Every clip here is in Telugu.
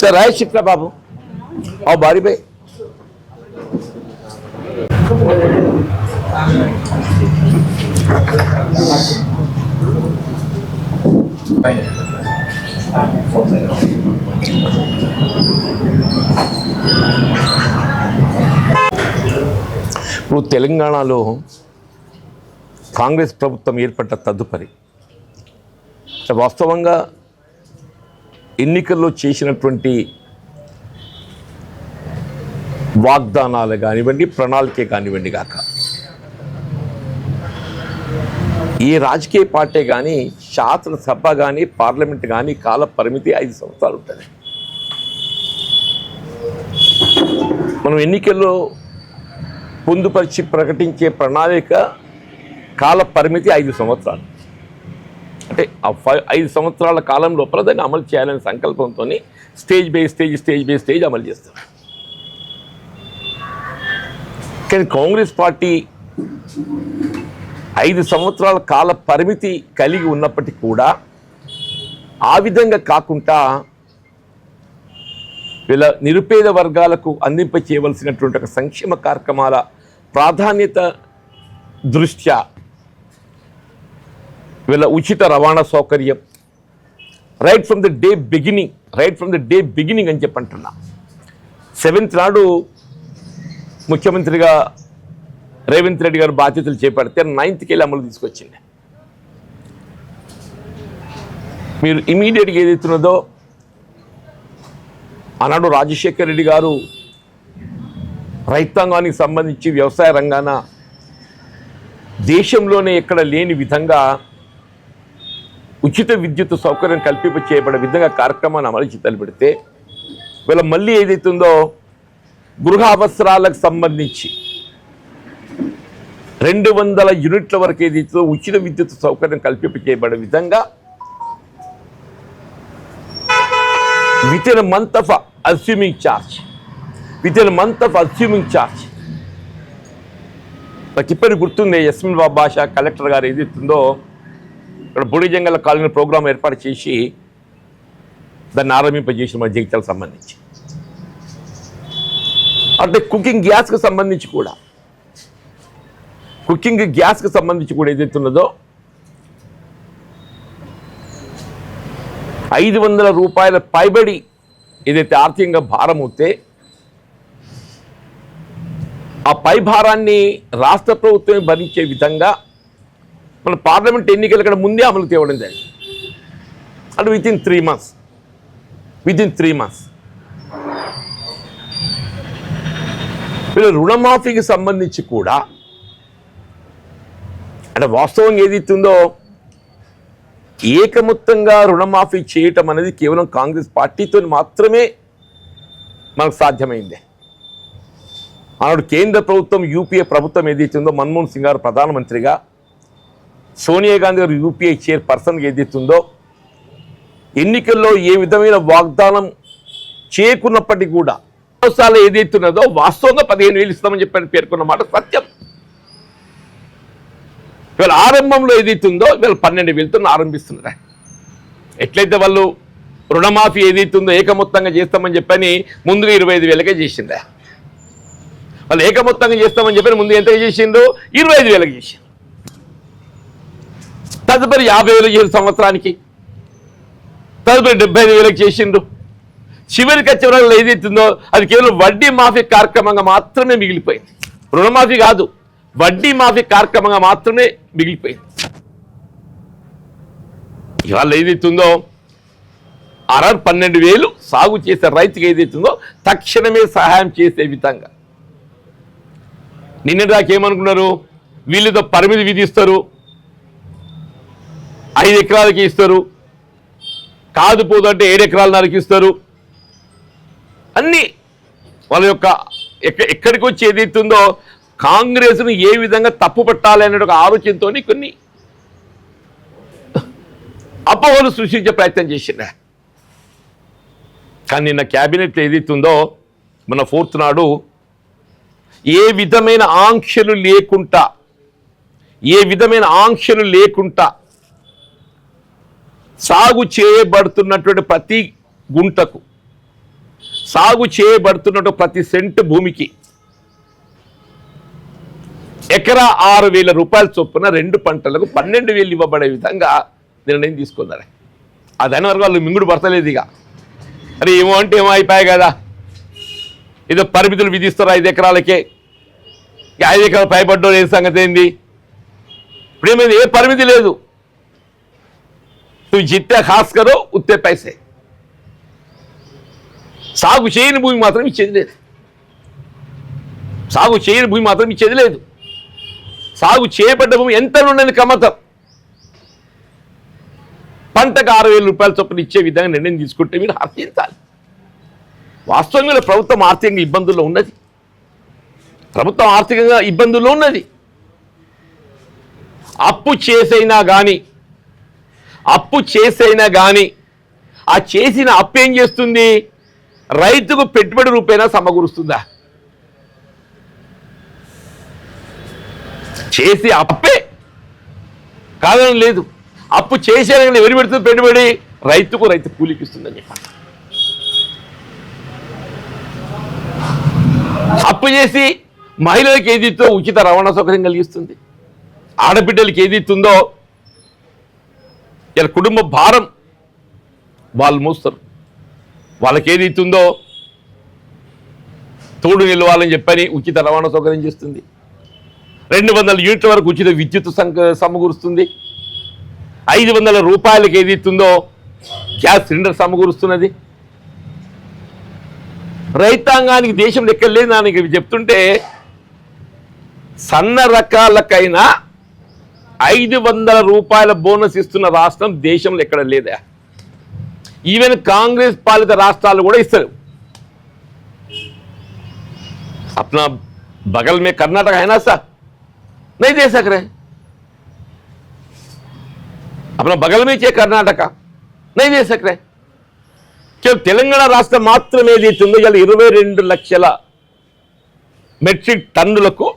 सर राय बाबू। और बारी भाई ఇప్పుడు తెలంగాణలో కాంగ్రెస్ ప్రభుత్వం ఏర్పడ్డ తదుపరి. వాస్తవంగా ఎన్నికల్లో చేసినటువంటి వాగ్దానాలు కానివ్వండి ప్రణాళికే కానివ్వండి కాక ఈ రాజకీయ పార్టీ కానీ శాసనసభ కానీ పార్లమెంట్ కానీ కాల పరిమితి ఐదు సంవత్సరాలు ఉంటుంది. మనం ఎన్నికల్లో పొందుపరిచి ప్రకటించే ప్రణాళిక కాల పరిమితి ఐదు సంవత్సరాలు. అంటే ఆ ఫైవ్ ఐదు సంవత్సరాల కాలం లోపల దాన్ని అమలు చేయాలనే సంకల్పంతో stage by stage stage by stage అమలు చేస్తారు. కానీ కాంగ్రెస్ పార్టీ ఐదు సంవత్సరాల కాల పరిమితి కలిగి ఉన్నప్పటికీ కూడా ఆ విధంగా కాకుండా వీళ్ళ నిరుపేద వర్గాలకు అందింప చేయవలసినటువంటి ఒక సంక్షేమ కార్యక్రమాల ప్రాధాన్యత దృష్ట్యా వీళ్ళ ఉచిత రవాణా సౌకర్యం right from the day beginning right from the day beginning అని చెప్పంటున్నా. సెవెంత్ నాడు ముఖ్యమంత్రిగా రేవంత్ రెడ్డి గారు బాధ్యతలు చేపడితే నైన్త్కి వెళ్ళి అమలు తీసుకొచ్చింది. మీరు ఇమీడియట్గా ఏదైతున్నదో ఆనాడు రాజశేఖర్ రెడ్డి గారు రైతాంగానికి సంబంధించి వ్యవసాయ రంగాన దేశంలోనే ఎక్కడ లేని విధంగా ఉచిత విద్యుత్ సౌకర్యం కల్పింప చేయబడే విధంగా కార్యక్రమాన్ని అమలు తలపెడితే వీళ్ళ మళ్ళీ ఏదైతుందో గృహ అవసరాలకు సంబంధించి రెండు వందల యూనిట్ల వరకు ఏదైతుందో ఉచిత విద్యుత్ సౌకర్యం కల్పింప చేయబడే విధంగా within month of assuming charge with month of assuming charge నాకు ఇప్పటికి గుర్తుంది యస్మిన్ బాబు భాష కలెక్టర్ గారు ఏదైతుందో ఇక్కడ బుడి జంగల కాలనీ ప్రోగ్రాం ఏర్పాటు చేసి దాన్ని ఆరంభింపజేసిన మన జీవితాలకు సంబంధించి. అంటే కుకింగ్ గ్యాస్కి సంబంధించి కూడా. కుకింగ్ గ్యాస్కి సంబంధించి కూడా ఏదైతున్నదో ఐదు వందల రూపాయల పైబడి ఏదైతే ఆర్థికంగా భారం అవుతే ఆ పై భారాన్ని రాష్ట్ర ప్రభుత్వమే భరించే విధంగా మన పార్లమెంట్ ఎన్నికల ఇక్కడ ముందే అమలు తేవడం జరిగింది. అంటే within three months within three months వీళ్ళు రుణమాఫీకి సంబంధించి కూడా అంటే వాస్తవం ఏదైతుందో ఏకమొత్తంగా రుణమాఫీ చేయటం అనేది కేవలం కాంగ్రెస్ పార్టీతో మాత్రమే మనకు సాధ్యమైంది. ఆనాడు కేంద్ర ప్రభుత్వం యూపీఏ ప్రభుత్వం ఏదైతుందో మన్మోహన్ సింగ్ గారు ప్రధానమంత్రిగా సోనియా గాంధీ గారు యూపీఐ చైర్ పర్సన్గా ఏదైతుందో ఎన్నికల్లో ఏ విధమైన వాగ్దానం చేయకున్నప్పటికీ కూడా అవసరాలు ఏదైతున్నదో వాస్తవంగా పదిహేను వేలు ఇస్తామని చెప్పని పేర్కొన్న మాట సత్యం. వీళ్ళ ఆరంభంలో ఏదైతుందో వీళ్ళు పన్నెండు వేలతో ఆరంభిస్తున్నారా. ఎట్లయితే వాళ్ళు రుణమాఫీ ఏదైతుందో ఏకమొత్తంగా చేస్తామని చెప్పని ముందుగా ఇరవై ఐదు వేలకే చేసిందా వాళ్ళు ఏకమొత్తంగా చేస్తామని చెప్పి ముందు ఎంతగా చేసిండు ఇరవై ఐదు వేలకు చేసిండు తదుపరి యాభై వేలు చేసిన సంవత్సరానికి తదుపరి డెబ్బై ఐదు వేలకు చేసిండ్రు. చివరికి వచ్చే వరకు ఏదైతుందో అది కేవలం వడ్డీ మాఫీ కార్యక్రమంగా మాత్రమే మిగిలిపోయింది. రుణమాఫీ కాదు వడ్డీ మాఫీ కార్యక్రమంగా మాత్రమే మిగిలిపోయింది. ఇవాళ ఏదైతుందో అర పన్నెండు వేలు సాగు చేసే రైతుకి ఏదైతుందో తక్షణమే సహాయం చేసే విధంగా. నిన్న ఏమనుకున్నారు? వీళ్ళతో పరిమితి విధిస్తారు. ఐదు ఎకరాలకి ఇస్తారు. కాదు పోదంటే ఏడు ఎకరాలు నరికిస్తారు అన్నీ వాళ్ళ యొక్క ఎక్క ఎక్కడికి వచ్చి ఏదైతుందో కాంగ్రెస్ను ఏ విధంగా తప్పు పట్టాలి అనే ఒక ఆలోచనతో కొన్ని అపోహలు సృష్టించే ప్రయత్నం చేసిండే కానీ నిన్న క్యాబినెట్ ఏదైతుందో మన ఫోర్త్ నాడు ఏ విధమైన ఆంక్షలు లేకుండా ఏ విధమైన ఆంక్షలు లేకుండా సాగు చేయబడుతున్నటువంటి ప్రతి గుంటకు సాగు చేయబడుతున్నటువంటి ప్రతి సెంటు భూమికి ఎకరా ఆరు వేల రూపాయల చొప్పున రెండు పంటలకు పన్నెండు వేలు ఇవ్వబడే విధంగా నిర్ణయం తీసుకున్నారు. ఆ దాని వరకు వాళ్ళు మింగుడు పడతలేదు ఇక. అరే ఏమో అంటే ఏమో అయిపోయాయి కదా. ఏదో పరిమితులు విధిస్తారు ఐదు ఎకరాలకే? ఇక ఐదు ఏ సంగతి ఏంది? ఇప్పుడు ఏ పరిమితి లేదు. నువ్వు జిత్తే ఖాస్ కదో ఉత్తే పైసే. సాగు చేయని భూమి మాత్రం ఇచ్చేది లేదు. సాగు చేయని భూమి మాత్రం ఇచ్చేది లేదు. సాగు చేయబడ్డ భూమి ఎంత ఉండని కమతం? పంటకు ఆరు వేల రూపాయల చొప్పున ఇచ్చే విధంగా నిర్ణయం తీసుకుంటే మీరు హర్షించాలి వాస్తవంగా ప్రభుత్వం ఆర్థికంగా ఇబ్బందుల్లో ఉన్నది. ప్రభుత్వం ఆర్థికంగా ఇబ్బందుల్లో ఉన్నది. అప్పు చేసైనా కానీ అప్పు చేసైనా కానీ ఆ చేసిన అప్పు ఏం చేస్తుంది? రైతుకు పెట్టుబడి రూపేణా సమకూరుస్తుందా? చేసి అప్పే కాదని లేదు. అప్పు చేసేయాలని ఎవరు పెడుతుంది పెట్టుబడి? రైతుకు రైతు కూలికి ఇస్తుందని చెప్పాలి. అప్పు చేసి మహిళలకు ఏదితో ఉచిత రవాణా సౌకర్యం కలిగిస్తుంది. ఆడబిడ్డలకి ఏది ఇస్తుందో ఇలా కుటుంబ భారం వాళ్ళు మోస్తారు. వాళ్ళకి ఏది ఇస్తుందో తోడు నిలవాలని చెప్పని ఉచిత రవాణా సౌకర్యం చేస్తుంది. రెండు వందల యూనిట్ల వరకు ఉచిత విద్యుత్ సమకూరుస్తుంది. ఐదు వందల రూపాయలకి ఏది ఇస్తుందో గ్యాస్ సిలిండర్ సమకూరుస్తున్నది. రైతాంగానికి దేశంలో ఎక్కడ లేదు దానికి చెప్తుంటే సన్న రకాలకైనా ఐదు వందల రూపాయల బోనస్ ఇస్తున్న రాష్ట్రం దేశంలో ఎక్కడ లేదా ఈవెన్ కాంగ్రెస్ పాలిత రాష్ట్రాలు కూడా ఇస్తారు अपना बगल में कर्नाटक है ना सर नहीं दे सक रहे अपना बगल में चाहिए कर्नाटक नहीं दे सक रहे కేవలం తెలంగాణ రాష్ట్రం మాత్రమే ఏదైతుందో ఇలా ఇరవై రెండు లక్షల మెట్రిక్ టన్నులకు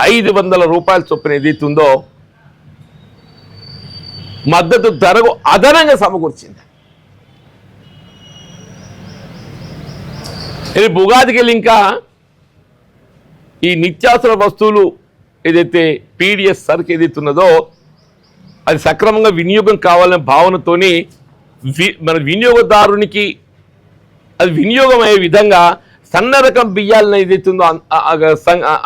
ఐదు వందల రూపాయల చొప్పున ఏదైతుందో మద్దతు ధరకు అదనంగా సమకూర్చింది. ఇది బుగాదికి వెళ్ళి ఇంకా ఈ నిత్యావసర వస్తువులు ఏదైతే పీడిఎస్ సరుకు ఏదైతే ఉన్నదో అది సక్రమంగా వినియోగం కావాలనే భావనతోని వి మన వినియోగదారునికి అది వినియోగం అయ్యే విధంగా సన్న రకం బియ్యాలను ఏదైతుందో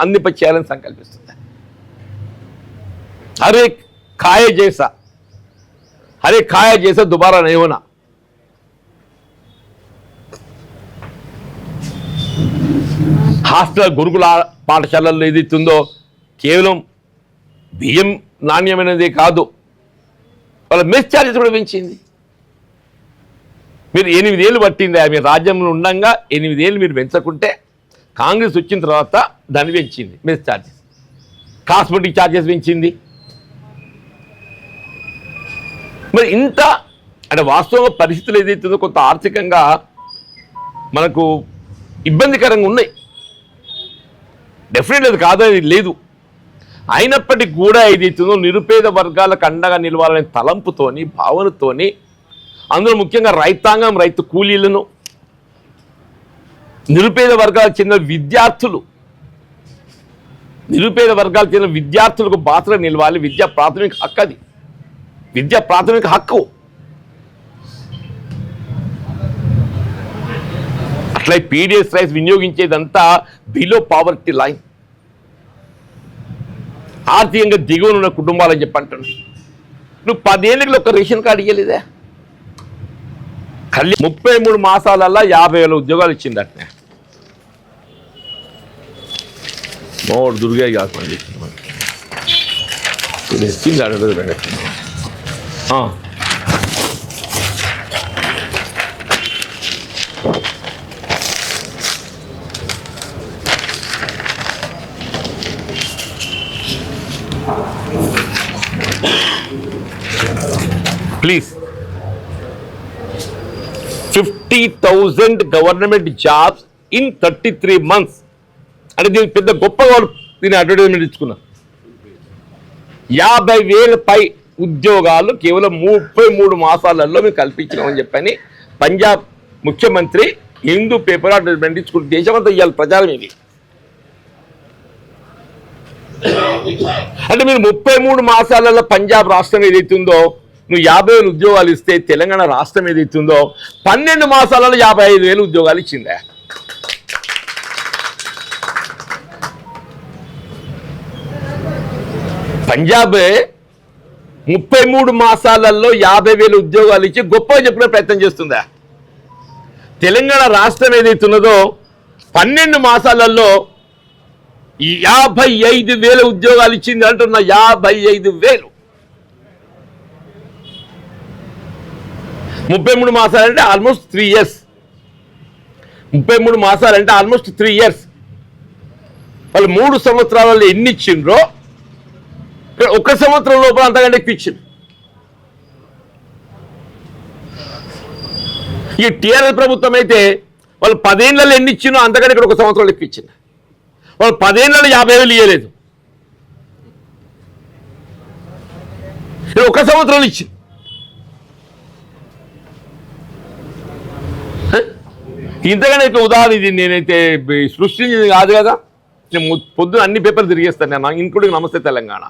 అందిప చేయాలని సంకల్పిస్తుంది. హరే కాయ చేసా హరే కాయ చేసా దుబారా నయోనా. హాస్టల్ గురుకుల పాఠశాలల్లో ఏదైతుందో కేవలం బియ్యం నాణ్యమైనది కాదు. వాళ్ళ మెస్ ఛార్జెస్ కూడా పెంచింది. మీరు ఎనిమిదేళ్ళు పట్టింది మీరు రాజ్యంలో ఉండగా ఎనిమిదేళ్ళు మీరు పెంచకుంటే కాంగ్రెస్ వచ్చిన తర్వాత దాన్ని పెంచింది. మెస్ ఛార్జెస్ కాస్మెటిక్ ఛార్జెస్ పెంచింది. మరి ఇంత అంటే వాస్తవంగా పరిస్థితులు ఏదైతుందో కొంత ఆర్థికంగా మనకు ఇబ్బందికరంగా ఉన్నాయి. డెఫినెట్ అది కాదని లేదు. అయినప్పటికీ కూడా ఏదైతుందో నిరుపేద వర్గాలకు అండగా నిలవాలనే తలంపుతోని భావనతోని అందులో ముఖ్యంగా రైతాంగం రైతు కూలీలను నిరుపేద వర్గాలకు చెందిన విద్యార్థులు నిరుపేద వర్గాలకు చెందిన విద్యార్థులకు బాత్ర నిలవాలి. విద్య ప్రాథమిక హక్కు అది. విద్య ప్రాథమిక హక్కు. అట్లా పీడిఎస్ రైస్ వినియోగించేదంతా బిలో పావర్టీ లైన్. ఆర్థికంగా దిగువన ఉన్న కుటుంబాలని చెప్పి నువ్వు పదేళ్ళకి ఒక రేషన్ కార్డు ఇవ్వలేదా కళ్యాణ ముప్పై మూడు మాసాలల్లా యాభై వేల ఉద్యోగాలు ఇచ్చింది అట్నే మోడు దుర్గా కాకుండా ఇది ఇచ్చింది అడగదు please. Fifty thousand government jobs in thirty three months. అంటే దీనికి పెద్ద గొప్పగా దీని అడ్వర్టైజ్మెంట్ ఇచ్చుకున్నా. యాభై వేల పై ఉద్యోగాలు కేవలం ముప్పై మూడు మాసాలలో మేము కల్పించినామని చెప్పని పంజాబ్ ముఖ్యమంత్రి హిందూ పేపర్ అడ్వర్టైజ్మెంట్ ఇచ్చుకుంటే దేశమంతా ఇవాళ ప్రచారం ఇది. అంటే మీరు ముప్పై మూడు మాసాలలో పంజాబ్ రాష్ట్రం ఏదైతే ఉందో నువ్వు యాభై వేలు ఉద్యోగాలు ఇస్తే తెలంగాణ రాష్ట్రం ఏది ఉందో పన్నెండు మాసాలలో యాభై ఐదు వేలు ఉద్యోగాలు ఇచ్చిందే. పంజాబ్ ముప్పై మూడు మాసాలలో యాభై వేలు ఉద్యోగాలు ఇచ్చి గొప్పగా చెప్పుకునే ప్రయత్నం చేస్తుందా? తెలంగాణ రాష్ట్రం ఏదైతున్నదో పన్నెండు మాసాలలో యాభై ఐదు వేల ఉద్యోగాలు ఇచ్చింది అంటున్న యాభై ఐదు వేలు. ముప్పై మూడు మాసాలంటే ఆల్మోస్ట్ త్రీ ఇయర్స్ ముప్పై మూడు మాసాలంటే ఆల్మోస్ట్ త్రీ ఇయర్స్ వాళ్ళు మూడు సంవత్సరాలలో ఎన్ని ఇచ్చిండ్రో ఒక సంవత్సరం లోపల అంతకంటే ఎక్కువ ఈ టీఆర్ఎస్ ప్రభుత్వం అయితే వాళ్ళు పదేళ్ళలో ఎన్ని ఇచ్చినో అంతకంటే ఇక్కడ ఒక సంవత్సరం ఎక్కువ వాళ్ళు పదేళ్ళలో యాభై వేలు ఇవ్వలేదు ఒక సంవత్సరం ఇచ్చింది. ఇంతగానే ఇట్లా ఉదాహరణ ఇది నేనైతే సృష్టించింది కాదు కదా. నేను పొద్దున అన్ని పేపర్లు తిరిగేస్తాను నేను ఇంక్లూడింగ్ నమస్తే తెలంగాణ.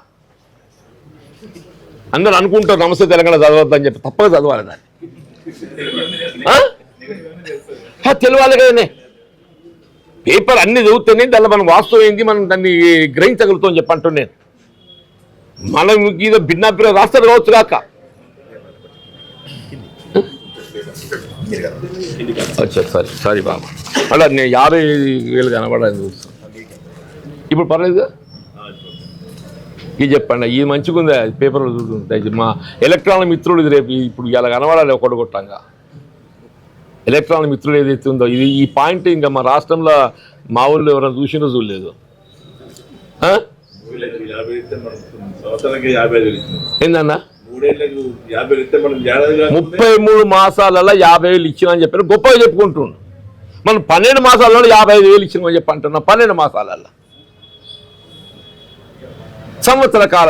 అందరూ అనుకుంటారు నమస్తే తెలంగాణ చదవద్దని చెప్పి తప్పక చదవాలి దాన్ని. ఆ? తెలవాలి కదనే పేపర్ అన్ని చదివితేనే దానిలో మనం వాస్తవం ఏంది మనం దాన్ని గ్రహించగలుగుతాం చెప్పి నేను. మనం ఇది భిన్నాభిప్రాయం రాస్తారు కావచ్చు కాక. అచ్చా సరే సారీ బాబా. అలా నేను యాభై వేలు కనబడాలని చూస్తాను ఇప్పుడు పర్లేదు? ఇది చెప్పండి ఇది మంచిగా ఉంది? పేపర్లో చూస్తుంటాయి మా ఎలక్ట్రానిక్ మిత్రులు ఇది రేపు ఇప్పుడు ఇలా కనబడాలి ఒకటి కొట్టంగా. ఎలక్ట్రానిక్ మిత్రులు ఏదైతే ఉందో ఇది ఈ పాయింట్ ఇంకా మా రాష్ట్రంలో మా ఊళ్ళో ఎవరైనా చూసినో చూడలేదు. ఏందన్నా? ముప్పై మూడు మాసాలలో యాభై వేలు ఇచ్చినా చెప్పారు గొప్పగా చెప్పుకుంటుండు. మనం పన్నెండు మాసాలలో యాభై ఐదు వేలు ఇచ్చినామని చెప్పి అంటున్నాం పన్నెండు మాసాలలో సంవత్సర కాలం